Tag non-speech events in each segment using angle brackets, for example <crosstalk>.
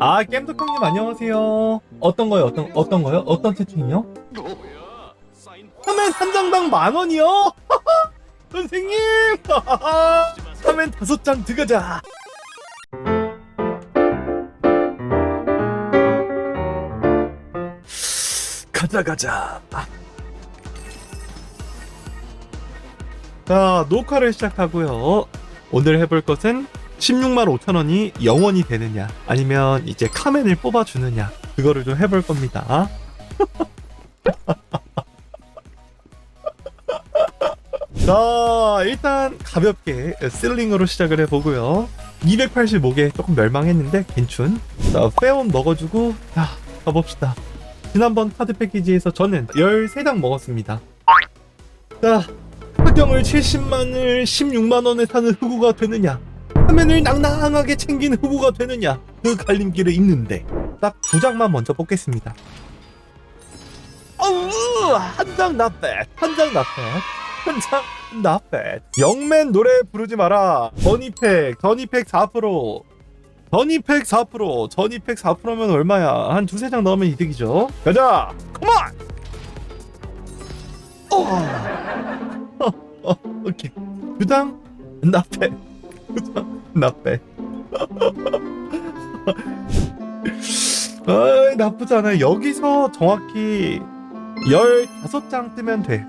아 겜덕형님 안녕하세요. 어떤 거요? 어떤 어떤 거요? 어떤 채팅이요? 화면 한 장당 만 원이요? <laughs> 선생님! <laughs> 화면 다섯 장 들어가자. 가자 가자. 자 녹화를 시작하고요. 오늘 해볼 것은 16만 5천 원이 영원이 되느냐 아니면 이제 카멘을 뽑아주느냐 그거를 좀 해볼 겁니다. <laughs> 자 일단 가볍게 슬링으로 시작을 해보고요. 285개 조금 멸망했는데 괜춘. 자 페온 먹어주고 자 가봅시다. 지난번 카드 패키지에서 저는 13장 먹었습니다. 자 하경을 70만을 16만원에 사는 후보가 되느냐 화면을 낭낭하게 챙긴 후보가 되느냐? 그 갈림길을 잇는데 딱 두 장만 먼저 뽑겠습니다. 어우 한장 나빼 한장 나빼 한장 나빼 영맨 노래 부르지 마라. 전이팩 전이팩 4% 전이팩 4% 전이팩 4%면 얼마야? 한 두세 장 넣으면 이득이죠. 가자. 컴온 어. 어, <laughs> 오케이. 두장 나빼. 두장 <laughs> 나빼. 아이, 나쁘지 않아. 여기서 정확히 15장 뜨면 돼.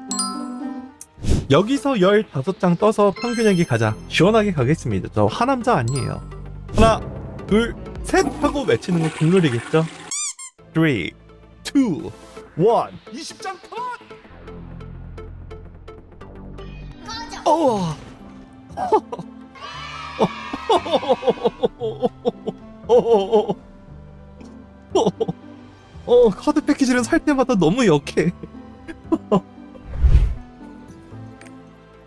여기서 15장 떠서 평균액이 가자. 시원하게 가겠습니다. 저 하남자 아니에요. 하나, 둘, 셋 하고 외치는 건 국룰이겠죠? 3, 2, 1. 20장 컷! 어. <laughs> 어, 카드 패키지를 살 때마다 너무 역해.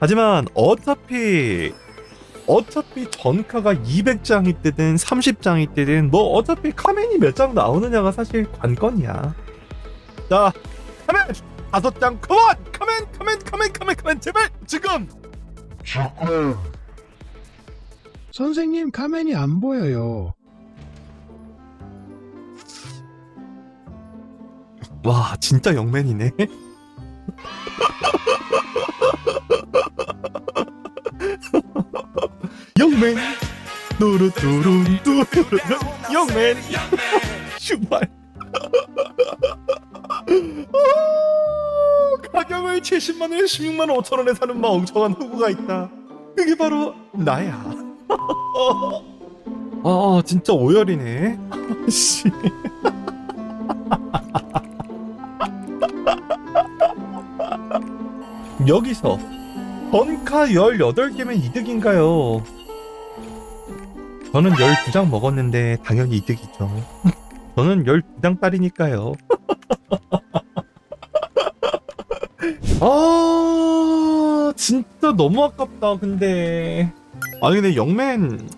하지만 어차피 어차피 전카가 200장이 뜨든 30장이 뜨든 뭐 어차피 카멘이 몇 장 나오느냐가 사실 관건이야. 자, 카멘 다섯 장 컴온! 카멘 카멘 카멘 카멘 카멘 제발 지금 선생님 가면이 안 보여요. 와 진짜 영맨이네. 영맨. 뚜루뚜룬 뚜루루 영맨. 슈발 어, 가격을 70만원 16만 5천원에 사는 멍청한 후보가 있다. 그게 바로 나야 아 진짜 오열이네 씨 여기서 번카 18개면 이득인가요? 저는 12장 먹었는데 당연히 이득이죠. 저는 12장 딸이니까요. 아, 진짜 너무 아깝다, 근데. 아니, 근데 영맨,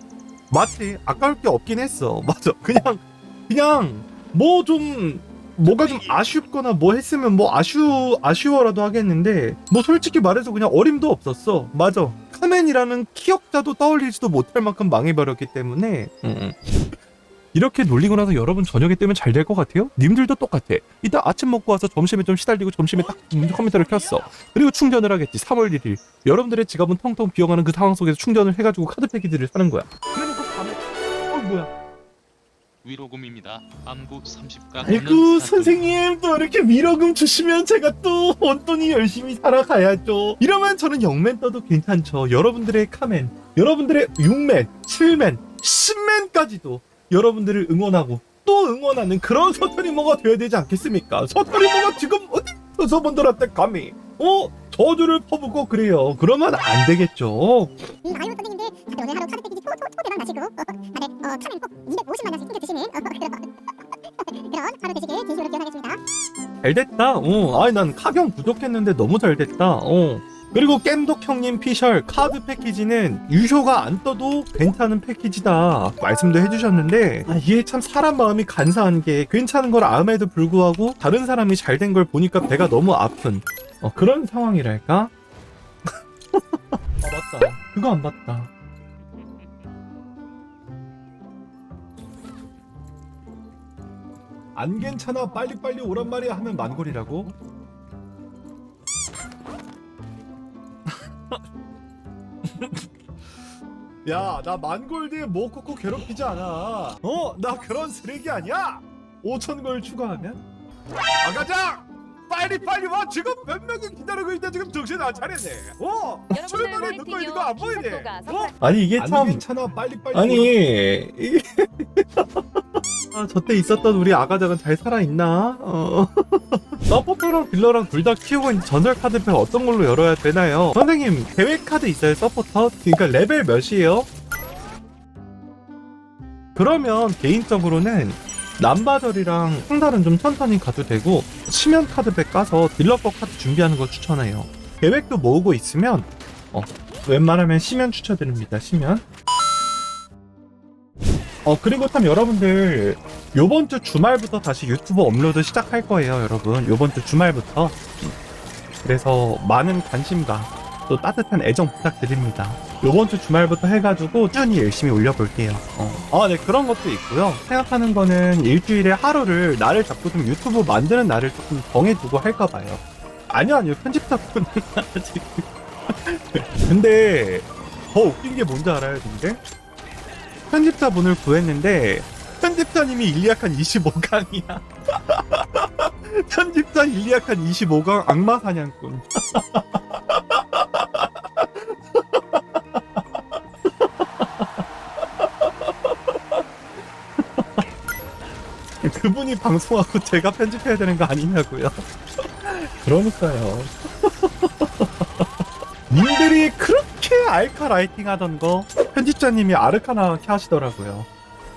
맞지? 아까울 게 없긴 했어. <laughs> 맞아. 그냥, 그냥, 뭐 좀, 뭐가 좀 아쉽거나 뭐 했으면 뭐 아쉬워 아쉬워라도 하겠는데 뭐 솔직히 말해서 그냥 어림도 없었어 맞아 카멘이라는 키역자도 떠올리지도 못할 만큼 망해버렸기 때문에 음. 이렇게 놀리고 나서 여러분 저녁에 뜨면 잘 될 것 같아요? 님들도 똑같아. 이따 아침 먹고 와서 점심에 좀 시달리고 점심에 딱 컴퓨터를 켰어. 그리고 충전을 하겠지. 3월 1일. 여러분들의 지갑은 텅텅 비어가는 그 상황 속에서 충전을 해가지고 카드 패키지를 사는 거야. 그러니까 밤에 어 뭐야? 위로금입니다. 암구 30가 아이고 선생님 또 이렇게 위로금 주시면 제가 또 온돈이 열심히 살아가야죠. 이러면 저는 0맨 떠도 괜찮죠. 여러분들의 카멘 여러분들의 6맨 7맨 10맨까지도 여러분들을 응원하고 또 응원하는 그런 서터리모가 되어야 되지 않겠습니까 서터리모가 지금 어디 서 분들한테 감히 어 저주를 퍼붓고 그래요 그러면 안 되겠죠 이 나이로 선생님들 다들 오늘 하루 카드 패키지 초, 초, 초대박 마시고 어, 다들 어, 카멘 꼭 250만 원씩 챙겨 드시는 어, 그런, <laughs> 그런 하루 되시길 진심으로 기원하겠습니다. 잘 됐다. 어, 아니 난 카경 부족했는데 너무 잘 됐다. 어. 그리고 겜독 형님 피셜 카드 패키지는 유효가 안 떠도 괜찮은 패키지다 말씀도 해주셨는데 아, 이게 참 사람 마음이 간사한 게 괜찮은 걸 암에도 불구하고 다른 사람이 잘 된 걸 보니까 배가 너무 아픈 어, 그런 상황이랄까? 아 맞다 그거 안 봤다 안 괜찮아 빨리빨리 오란 말이야 하면 만골이라고? <laughs> 야 나 만골드 모코코 괴롭히지 않아 어? 나 그런 쓰레기 아니야 5천 골 추가하면? 아가자! 빨리 빨리 와 지금 몇 명이 기다리고 있다 지금 정신 안 차렸네 어? 출발에 듣고 있는 거안 보이네 어? 아니 이게 참 괜찮아 빨리 빨리 아니 이게 아, 저때 있었던 우리 아가작은 잘 살아있나? 어. <laughs> 서포터랑 딜러랑 둘 다 키우고 있는 전설 카드팩 어떤 걸로 열어야 되나요? 선생님 계획 카드 있어요 서포터? 그러니까 레벨 몇이에요? 그러면 개인적으로는 남바절이랑 상달은 좀 천천히 가도 되고 치면 카드백 까서 딜러 거 카드 준비하는 걸 추천해요 계획도 모으고 있으면 어, 웬만하면 시면 추천드립니다 시면 어 그리고 참 여러분들 요번 주 주말부터 다시 유튜브 업로드 시작할 거예요 여러분. 요번 주 주말부터. 그래서 많은 관심과 또 따뜻한 애정 부탁드립니다. 요번 주 주말부터 해가지고 꾸준히 열심히 올려볼게요. 어. 아네 그런 것도 있고요. 생각하는 거는 일주일에 하루를 날을 잡고 좀 유튜브 만드는 날을 조금 정해두고 할까봐요. 아니요 아니요. 편집자분은 아직 <laughs> 근데 더 웃긴 게 뭔지 알아요 근데 편집자분을 구했는데 편집자님이 일리약한 25강이야. <laughs> 편집자 일리약한 25강 악마 사냥꾼. <laughs> 그분이 방송하고 제가 편집해야 되는 거 아니냐고요. 그러니까요. 님들이 그렇게 알카 라이팅 하던 거 편집자님이 아르카나 하시더라고요.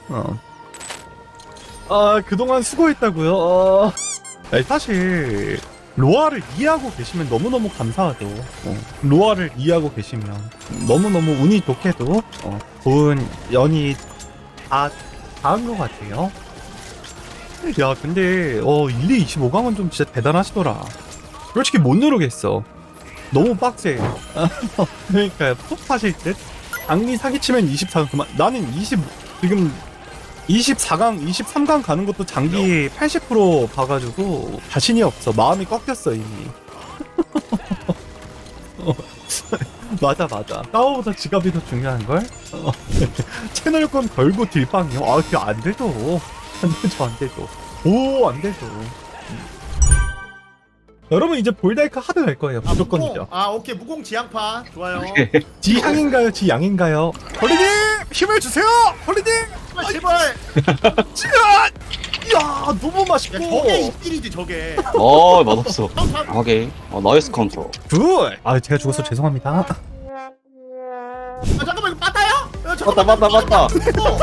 어. 아 그동안 수고했다고요. 어. 아니, 사실 로아를 이해하고 계시면 너무너무 감사하죠. 어. 로아를 이해하고 계시면 너무너무 운이 좋게도 어, 좋은 연이 다 닿은 것 같아요. 야 근데 어 1, 2, 25강은 좀 진짜 대단하시더라. 솔직히 못 누르겠어. 너무 빡세. <laughs> 그러니까 푹 파실 듯. 장미 사기치면 24강 그만. 나는 20 지금 24강, 23강 가는 것도 장기 80% 봐가지고 자신이 없어. 마음이 꺾였어 이미. 어, <laughs> 맞아 맞아. 싸워보다 지갑이 더 중요한 걸. 어. <laughs> 채널권 걸고 딜빵이요. 아, 그게 안 되죠. 안 되죠, 안 되죠. 오, 안 되죠. 여러분 이제 볼다이크 하드 갈 거예요. 아, 무조건이죠. 무공. 아 오케이 무공 지향파 좋아요. 지향인가요? 지양인가요? 홀리님 힘을 주세요. 홀리님. 제발 제발. 지야. 이야 너무 야 맛있고. 저게 입질이지 저게. 어 맛없어 오케이 어, 나이스 컨트롤 굿. 아 제가 죽어서 죄송합니다. 아, 잠깐만 이거 빠따야? 야, 맞다 맞다 맞다 잠깐만.